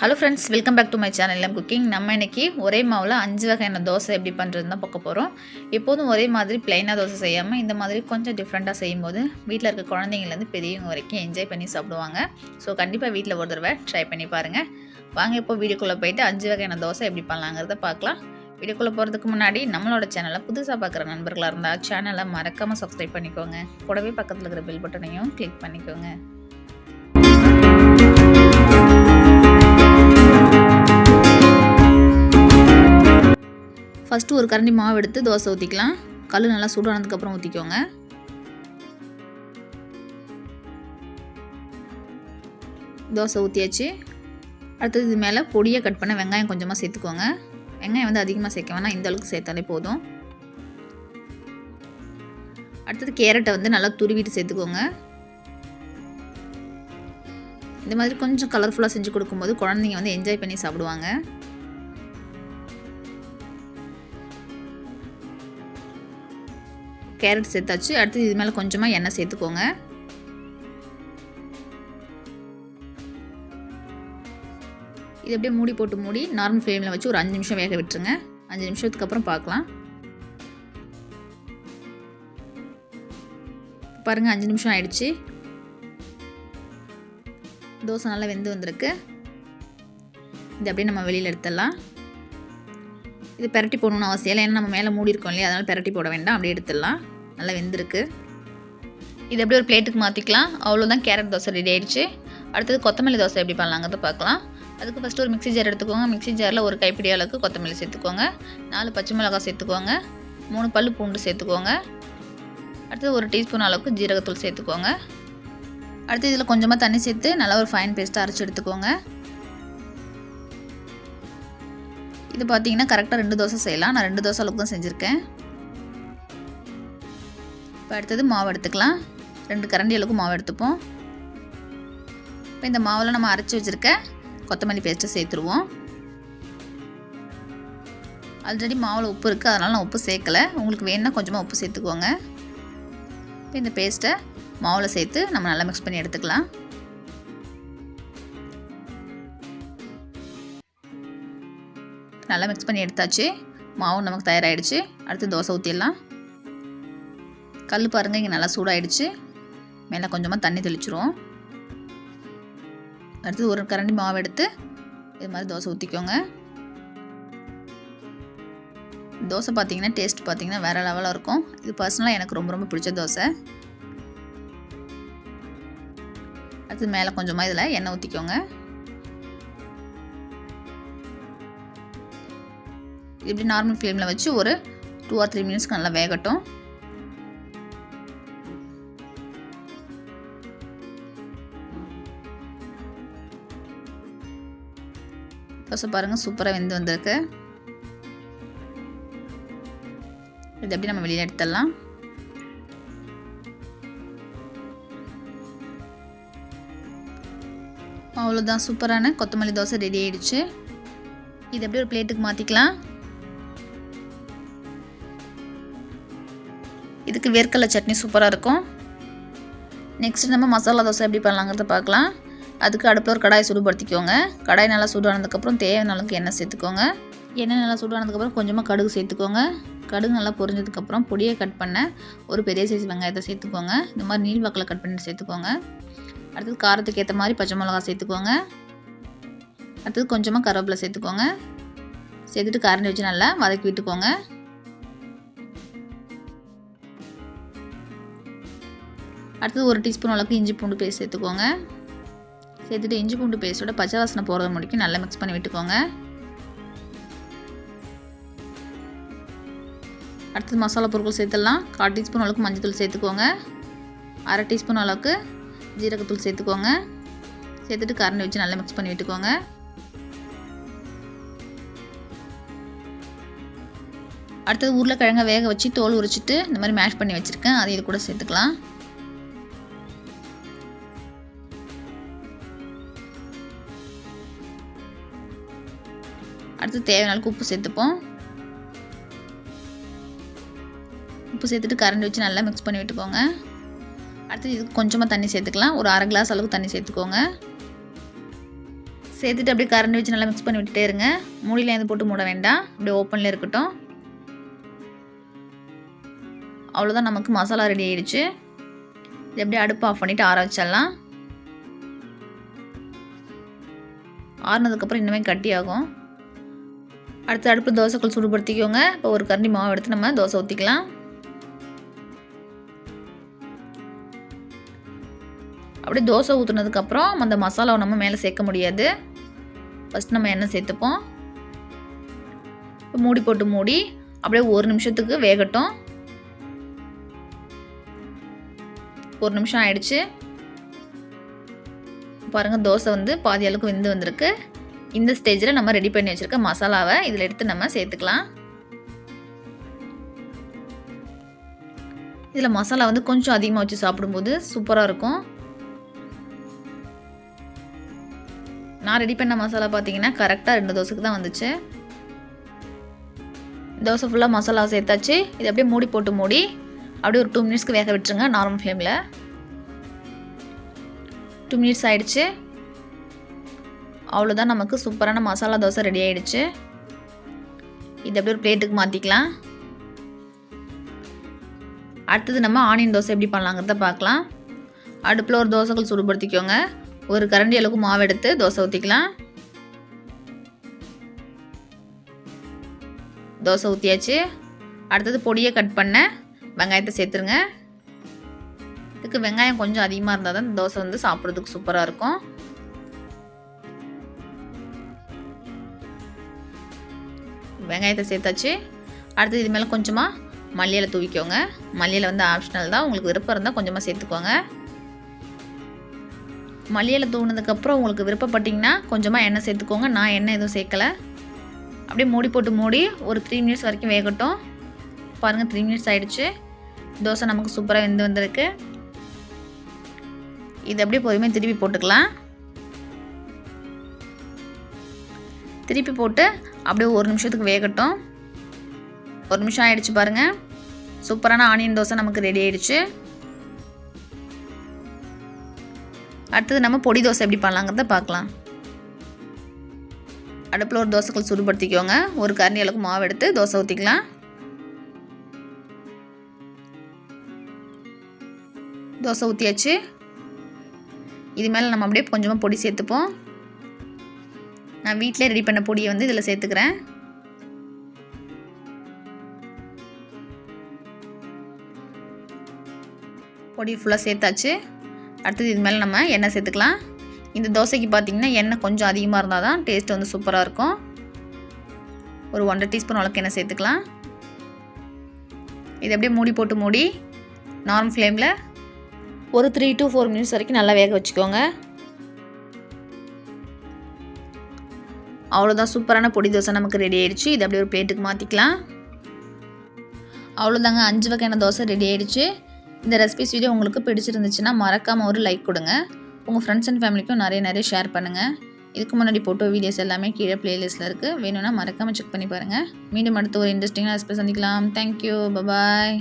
Hello friends welcome back to my channel எல்லாம் cooking நம்ம இன்றைக்கி ஒரே மாவில் அஞ்சு வகையான தோசை எப்படி பண்ணுறது தான் பார்க்க போகிறோம் எப்போதும் ஒரே மாதிரி பிளைனாக தோசை செய்யாமல் இந்த மாதிரி கொஞ்சம் டிஃப்ரெண்ட்டாக செய்யும்போது வீட்டில் இருக்க குழந்தைங்கலேருந்து பெரியவங்க வரைக்கும் என்ஜாய் பண்ணி சாப்பிடுவாங்க. ஸோ கண்டிப்பாக வீட்டில் ஒரு தடவை ட்ரை பண்ணி பாருங்கள் வாங்க இப்போ வீடியோக்குள்ளே போயிட்டு அஞ்சு வகையான தோசை எப்படி பண்ணலாங்கிறத பார்க்கலாம். வீடியோக்குள்ளே போகிறதுக்கு முன்னாடி நம்மளோட சேனலை புதுசாக பார்க்குற நண்பர்களாக இருந்தால் சேனலை மறக்காமல் சப்ஸ்கிரைப் பண்ணிக்கோங்க. கூடவே பக்கத்தில் இருக்கிற பெல் பட்டனையும் கிளிக் பண்ணிக்கோங்க. ஃபஸ்ட்டு ஒரு கரண்டி மாவு எடுத்து தோசை ஊற்றிக்கலாம் கல் நல்லா சூடானதுக்கப்புறம் ஊற்றிக்கோங்க தோசை ஊற்றியாச்சு அடுத்தது இது மேலே பொடியை கட் பண்ண வெங்காயம் கொஞ்சமாக சேர்த்துக்கோங்க. வெங்காயம் வந்து அதிகமாக சேர்க்க வேணாம். இந்த அளவுக்கு சேர்த்தாலே போதும். அடுத்தது கேரட்டை வந்து நல்லா துருவிட்டு சேர்த்துக்கோங்க. இந்த மாதிரி கொஞ்சம் கலர்ஃபுல்லாக செஞ்சு கொடுக்கும்போது குழந்தைங்க வந்து என்ஜாய் பண்ணி சாப்பிடுவாங்க. கேரட் சேர்த்தாச்சு. அடுத்து இது மேலே கொஞ்சமாக எண்ணெய் சேர்த்துக்கோங்க. இது அப்படியே மூடி போட்டு மூடி நார்மல் ஃப்ளேமில் வச்சு ஒரு அஞ்சு நிமிஷம் வேக விட்டுருங்க. அஞ்சு நிமிஷத்துக்கு அப்புறம் பார்க்கலாம். பாருங்கள் அஞ்சு நிமிஷம் ஆயிடுச்சு. தோசை நல்லா வெந்து வந்திருக்கு. இது அப்படியே நம்ம வெளியில் எடுத்துடலாம். இது பெரட்டி போடணும்னு அவசியம் இல்லை. ஏன்னா நம்ம மேலே மூடி இருக்கோம் இல்லையா? அதனால் பெரட்டி போட வேண்டாம். அப்படியே எடுத்துடலாம். நல்லா வெந்திருக்கு. இது அப்படியே ஒரு பிளேட்டுக்கு மாற்றிக்கலாம் அவ்வளோதான் கேரட் தோசை ரெடி ஆயிடுச்சு. அடுத்தது கொத்தமல்லி தோசை எப்படி பண்ணலாங்கிறத பார்க்கலாம். அதுக்கு ஃபஸ்ட்டு ஒரு மிக்ஸி ஜார் எடுத்துக்கோங்க. மிக்ஸி ஜாரில் ஒரு கைப்பிடி அளவுக்கு கொத்தமல்லி சேர்த்துக்கோங்க. நாலு பச்சை மிளகாய் சேர்த்துக்கோங்க. மூணு பல் பூண்டு சேர்த்துக்கோங்க. அடுத்தது ஒரு டீஸ்பூன் அளவுக்கு ஜீரகத்தூள் சேர்த்துக்கோங்க. அடுத்து இதில் கொஞ்சமாக தண்ணி சேர்த்து நல்லா ஒரு ஃபைன் பேஸ்ட்டாக அரைச்சி எடுத்துக்கோங்க. இது பார்த்தீங்கன்னா கரெக்டாக ரெண்டு தோசை செய்யலாம். நான் ரெண்டு தோசை அளவுக்கு தான் செஞ்சுருக்கேன். இப்போ அடுத்தது மாவு எடுத்துக்கலாம். ரெண்டு கரண்டி அளவுக்கு மாவு எடுத்துப்போம். இப்போ இந்த மாவில் நம்ம அரைச்சி வச்சுருக்க கொத்தமல்லி பேஸ்ட்டை சேர்த்துருவோம். ஆல்ரெடி மாவில் உப்பு இருக்குது அதனால் நான் உப்பு சேர்க்கலை. உங்களுக்கு வேணுன்னா கொஞ்சமாக உப்பு சேர்த்துக்கோங்க. இப்போ இந்த பேஸ்ட்டை மாவில் சேர்த்து நம்ம நல்லா மிக்ஸ் பண்ணி எடுத்துக்கலாம். நல்லா மிக்ஸ் பண்ணி எடுத்தாச்சு. மாவு நமக்கு தயாராகிடுச்சு அடுத்து தோசை ஊற்றிடலாம் கல் பாருங்கள் இங்கே நல்லா சூடாகிடுச்சு மேலே கொஞ்சமாக தண்ணி தெளிச்சிரும் அடுத்து ஒரு கரண்டி மாவு எடுத்து இது மாதிரி தோசை ஊற்றிக்கோங்க தோசை பார்த்தீங்கன்னா டேஸ்ட் பார்த்தீங்கன்னா வேறு லெவலாக இருக்கும். இது பர்சனலாக எனக்கு ரொம்ப ரொம்ப பிடிச்ச தோசை. அடுத்து மேலே கொஞ்சமாக இதில் எண்ணெய் ஊற்றிக்கோங்க இப்படி நார்மல் ஃப்ளேமில் வச்சு ஒரு டூ ஆர் த்ரீ மினிட்ஸ்க்கு நல்லா வேகட்டும். தோசை பாருங்கள் சூப்பராக வெந்து வந்திருக்கு. இது எப்படி நம்ம வெளியில் எடுத்துடலாம்? அவ்வளோதான் சூப்பரான கொத்தமல்லி தோசை ரெடி ஆகிடுச்சு இது எப்படி ஒரு பிளேட்டுக்கு மாற்றிக்கலாம் இதுக்கு வேர்க்கடலை சட்னி சூப்பராக இருக்கும். நெக்ஸ்ட் நம்ம மசாலா தோசை எப்படி பண்ணலாங்கிறத பார்க்கலாம். அதுக்கு அடுப்பில் ஒரு கடாயை சூடுபடுத்திக்கோங்க. கடாய் நல்லா சூடானதுக்கப்புறம் தேவையான அளவுக்கு எண்ணெய் சேர்த்துக்கோங்க. எண்ணெய் நல்லா சூடானதுக்கப்புறம் கொஞ்சமாக கடுகு சேர்த்துக்கோங்க. கடுகு நல்லா பொரிஞ்சதுக்கப்புறம் பொடியை கட் பண்ண ஒரு பெரிய சைஸ் வெங்காயத்தை சேர்த்துக்கோங்க. இந்த மாதிரி நீள் வாக்கில் கட் பண்ணி சேர்த்துக்கோங்க. அடுத்தது காரத்துக்கு ஏற்ற மாதிரி பச்சை மிளகா சேர்த்துக்கோங்க. அடுத்தது கொஞ்சமாக கருவேப்பிலை சேர்த்துக்கோங்க. சேர்த்துட்டு கரண்டி வச்சு நல்லா வதக்கி விட்டுக்கோங்க. அடுத்தது ஒரு டீஸ்பூன் அளவுக்கு இஞ்சி பூண்டு பேஸ்ட் சேர்த்துக்கோங்க. சேர்த்துட்டு இஞ்சி பூண்டு பேஸ்ட்டோட பச்சை வாசனை போகிறது முடிக்கும் நல்லா மிக்ஸ் பண்ணி விட்டுக்கோங்க. அடுத்தது மசாலா பொருட்கள் சேர்த்துடலாம். கால் டீஸ்பூன் அளவுக்கு மஞ்சள் சேர்த்துக்கோங்க. அரை டீஸ்பூன் அளவுக்கு ஜீரகத்தூள் சேர்த்துக்கோங்க. சேர்த்துட்டு கரண்டி வச்சு நல்லா மிக்ஸ் பண்ணி விட்டுக்கோங்க. அடுத்தது உருளைக்கிழங்க வேக வச்சு தோல் உரிச்சிட்டு இந்த மாதிரி மேஷ் பண்ணி வச்சுருக்கேன். அதை இது கூட சேர்த்துக்கலாம். அடுத்து தேவையான அளவுக்கு உப்பு சேர்த்துப்போம். உப்பு சேர்த்துட்டு கரண்டி வச்சு நல்லா மிக்ஸ் பண்ணி விட்டுக்கோங்க. அடுத்து இதுக்கு கொஞ்சமாக தண்ணி சேர்த்துக்கலாம். ஒரு அரை கிளாஸ் அளவுக்கு தண்ணி சேர்த்துக்கோங்க. சேர்த்துட்டு அப்படியே கரண்டி வச்சு நல்லா மிக்ஸ் பண்ணி விட்டுட்டே இருங்க. மூடியில் எது போட்டு மூட வேண்டாம். அப்படியே ஓப்பனில் இருக்கட்டும். அவ்வளோதான் நமக்கு மசாலா ரெடி ஆகிடுச்சு இது அப்படியே அடுப்பு ஆஃப் பண்ணிவிட்டு ஆற வச்சிடலாம். ஆறுனதுக்கப்புறம் இன்னுமே கட்டி ஆகும். அடுத்து அடுப்பில் தோசைக்கல் சூடுபடுத்திக்கோங்க. இப்போ ஒரு கரண்டி மாவு எடுத்து நம்ம தோசை ஊற்றிக்கலாம் அப்படியே தோசை ஊற்றுனதுக்கப்புறம் அந்த மசாலாவை நம்ம மேலே சேர்க்க முடியாது. ஃபஸ்ட் நம்ம எண்ணெய் சேர்த்துப்போம். இப்போ மூடி போட்டு மூடி அப்படியே ஒரு நிமிஷத்துக்கு வேகட்டும். ஒரு நிமிஷம் ஆயிடுச்சு. பாருங்கள் தோசை வந்து பாதி அளவுக்கு வெந்து வந்திருக்கு. இந்த ஸ்டேஜில் நம்ம ரெடி பண்ணி வச்சுருக்க மசாலாவை இதில் எடுத்து நம்ம சேர்த்துக்கலாம். இதில் மசாலா வந்து கொஞ்சம் அதிகமாக வச்சு சாப்பிடும்போது சூப்பராக இருக்கும். நான் ரெடி பண்ண மசாலா பார்த்தீங்கன்னா கரெக்டாக ரெண்டு தோசைக்கு தான் வந்துச்சு. தோசை ஃபுல்லாக மசாலா சேர்த்தாச்சு. இது அப்படியே மூடி போட்டு மூடி அப்படியே ஒரு டூ மினிட்ஸ்க்கு வேக விட்டுருங்க நார்மல் ஃப்ளேமில் டூ மினிட்ஸ் ஆகிடுச்சு அவ்வளோதான் நமக்கு சூப்பரான மசாலா தோசை ரெடி ஆகிடுச்சு இது அப்படியே ஒரு பிளேட்டுக்கு மாற்றிக்கலாம் அடுத்தது நம்ம ஆனியன் தோசை எப்படி பண்ணலாங்கிறத பார்க்கலாம். அடுப்பில் ஒரு தோசைகள் சுடுபடுத்திக்கோங்க. ஒரு கரண்டி அளவுக்கு மாவு எடுத்து தோசை ஊற்றிக்கலாம் தோசை ஊற்றியாச்சு அடுத்தது பொடியை கட் பண்ண வெங்காயத்தை சேர்த்துருங்க. இதுக்கு வெங்காயம் கொஞ்சம் அதிகமாக இருந்தால் தான் தோசை வந்து சாப்பிட்றதுக்கு சூப்பராக இருக்கும். வெங்காயத்தை சேர்த்தாச்சு. அடுத்து இது மேலே கொஞ்சமாக மல்லியில் தூவிக்கோங்க. மல்லியில் வந்து ஆப்ஷனல் தான். உங்களுக்கு விருப்பம் இருந்தால் கொஞ்சமாக சேர்த்துக்கோங்க. மல்லியில் தூவினதுக்கப்புறம் உங்களுக்கு விருப்பப்பட்டிங்கன்னா கொஞ்சமாக எண்ணெய் சேர்த்துக்கோங்க. நான் எண்ணெய் எதுவும் சேர்க்கலை. அப்படியே மூடி போட்டு மூடி ஒரு த்ரீ மினிட்ஸ் வரைக்கும் வேகட்டும். பாருங்கள் த்ரீ மினிட்ஸ் ஆகிடுச்சு தோசை நமக்கு சூப்பராக வெந்து வந்திருக்கு. இது அப்படியே பொறுமையாக திருப்பி போட்டுக்கலாம். திருப்பி போட்டு அப்படியே ஒரு நிமிஷத்துக்கு வேகட்டும். ஒரு நிமிஷம் ஆகிடுச்சு பாருங்கள் சூப்பரான ஆனியன் தோசை நமக்கு ரெடி ஆகிடுச்சு அடுத்தது நம்ம பொடி தோசை எப்படி பண்ணலாங்கிறத பார்க்கலாம். அடுப்பில் ஒரு தோசைக்குள் சுடுபடுத்திக்கோங்க. ஒரு கரண்டி அளவுக்கு மாவு எடுத்து தோசை ஊற்றிக்கலாம் தோசை ஊற்றியாச்சு இது மேலே நம்ம அப்படியே கொஞ்சமாக பொடி சேர்த்துப்போம். நான் வீட்டிலே ரெடி பண்ண பொடியை வந்து இதில் சேர்த்துக்கிறேன். பொடி ஃபுல்லாக சேர்த்தாச்சு. அடுத்தது இது மேலே நம்ம எண்ணெய் சேர்த்துக்கலாம். இந்த தோசைக்கு பார்த்திங்கன்னா எண்ணெய் கொஞ்சம் அதிகமாக இருந்தால் தான் டேஸ்ட் வந்து சூப்பராக இருக்கும். ஒரு ஒன்றரை டீஸ்பூன் அளவுக்கு எண்ணெய் சேர்த்துக்கலாம். இது அப்படியே மூடி போட்டு மூடி நார்மல் ஃப்ளேமில் ஒரு த்ரீ டு ஃபோர் மினிட்ஸ் வரைக்கும் நல்லா வேக வச்சுக்கோங்க. அவ்வளோதான் சூப்பரான பொடி தோசை நமக்கு ரெடி ஆயிடுச்சு. இது அப்படியே ஒரு பிளேட்டுக்கு மாற்றிக்கலாம் அவ்வளோதாங்க அஞ்சு வகையான தோசை ரெடி ஆயிடுச்சு. இந்த ரெசிபிஸ் வீடியோ உங்களுக்கு பிடிச்சிருந்துச்சுன்னா மறக்காமல் ஒரு லைக் கொடுங்க. உங்கள் ஃப்ரெண்ட்ஸ் அண்ட் ஃபேமிலிக்கும் நிறைய நிறைய ஷேர் பண்ணுங்கள் இதுக்கு முன்னாடி போட்டோ வீடியோஸ் எல்லாமே கீழே பிளேலிஸ்ட்டில் இருக்குது வேணும்னா மறக்காமல் செக் பண்ணி பாருங்கள் மீண்டும் அடுத்த ஒரு இன்ட்ரெஸ்டிங்காக ரெசிபி சந்திக்கலாம். Thank you bye bye